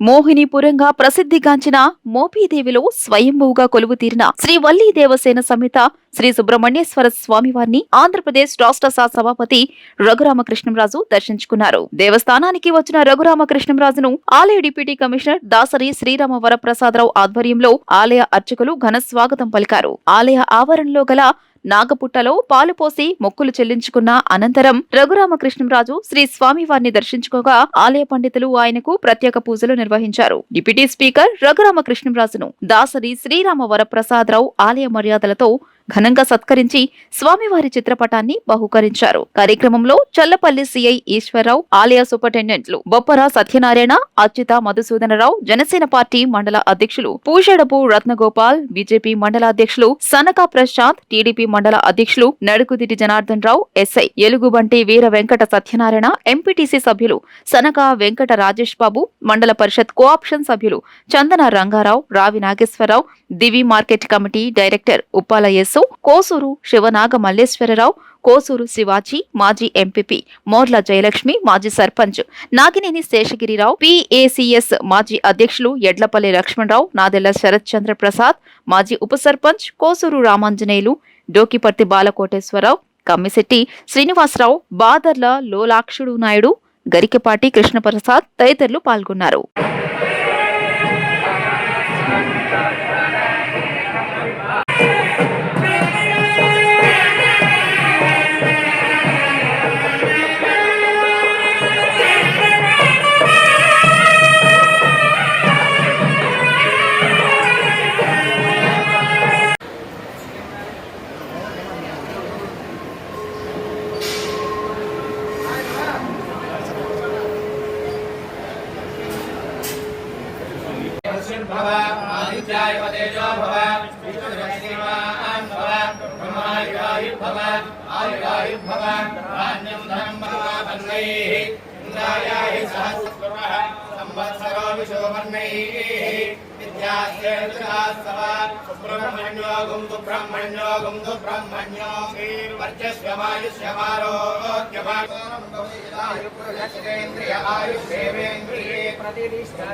మోహినిపురంగా ప్రసిద్ధిగాంచిన మోపీదేవిలో స్వయంభూగా కొలువుతీరిన శ్రీ వల్లీ దేవసేన సమేత శ్రీ సుబ్రహ్మణ్యేశ్వర స్వామివారిని ఆంధ్రప్రదేశ్ రాష్ట్ర సభాపతి రఘురామకృష్ణంరాజు దర్శించుకున్నారు. దేవస్థానానికి వచ్చిన రఘురామకృష్ణంరాజును ఆలయ డిప్యూటీ కమిషనర్ దాసరి శ్రీరామ వరప్రసాదరావు ఆధ్వర్యంలో ఆలయ అర్చకులు ఘన స్వాగతం పలికారు. ఆలయ ఆవరణలో గల నాగపుట్టలో పాలు పోసి మొక్కులు చెల్లించుకున్న అనంతరం రఘురామకృష్ణంరాజు శ్రీ స్వామివారిని దర్శించుకోగా ఆలయ పండితులు ఆయనకు ప్రత్యేక పూజలు నిర్వహించారు. డిప్యూటీ స్పీకర్ రఘురామకృష్ణంరాజును దాసరి శ్రీరామ వరప్రసాదరావు ఆలయ మర్యాదలతో ఘనంగా సత్కరించి స్వామివారి చిత్రపటాన్ని బహుకరించారు. కార్యక్రమంలో చల్లపల్లి సిఐ ఈశ్వరరావు ఆలయ సూపరింటెండెంట్లు బొప్పర సత్యనారాయణ అచ్యుత మధుసూదనరావు జనసేన పార్టీ మండల అధ్యక్షులు పూషడపు రత్నగోపాల్ బీజేపీ మండల అధ్యక్షులు సనకా ప్రశాంత్ టీడీపీ మండల అధ్యక్షులు నడుకుదిటి జనార్దన్ రావు ఎస్ఐ ఎలుగుబంటి వీర వెంకట సత్యనారాయణ ఎంపీటీసీ సభ్యులు సనకా వెంకట రాజేష్ బాబు మండల పరిషత్ కోఆప్షన్ సభ్యులు Chandana Rangarao Ravi Nageswararao Divi market committee director Uppala Yessu Kosuru Sivanaga Malleswararao Kosuru Sivaji మాజీ ఎంపీపీ మోర్ల జయలక్ష్మి మాజీ సర్పంచ్ నాగినేని శేషగిరిరావు పిఏసిఎస్ మాజీ అధ్యక్షులు ఎడ్లపల్లి లక్ష్మణరావు నాదెళ్ళ శరత్ చంద్ర ప్రసాద్ మాజీ ఉప సర్పంచ్ కోసూరు రామాంజనేయులు డోకిపర్తి బాలకోటేశ్వరరావు కమ్మిశెట్టి శ్రీనివాసరావు బాదర్ల లోలాక్షుడు నాయుడు గరికపాటి కృష్ణప్రసాద్ తదితరులు పాల్గొన్నారు. भव आदित्याय तेजो भव विष्णुदेवान् भव ब्रह्मायुर्भव आयुर्भव धान्यं धनं भव वन्नैः इन्द्रायाः सहस्रः संवत्सरो विशोवर्णैः विद्यास्तेन्द्रास्तव सुब्रह्मण्यो गुं सुब्रह्मण्यो गुं सुब्रह्मण्यो वर्चस्वमायुष्यमारोग्यमायुर्पुरुषेन्द्रिय आयुष्येवेन्द्रिये प्रतिष्ठा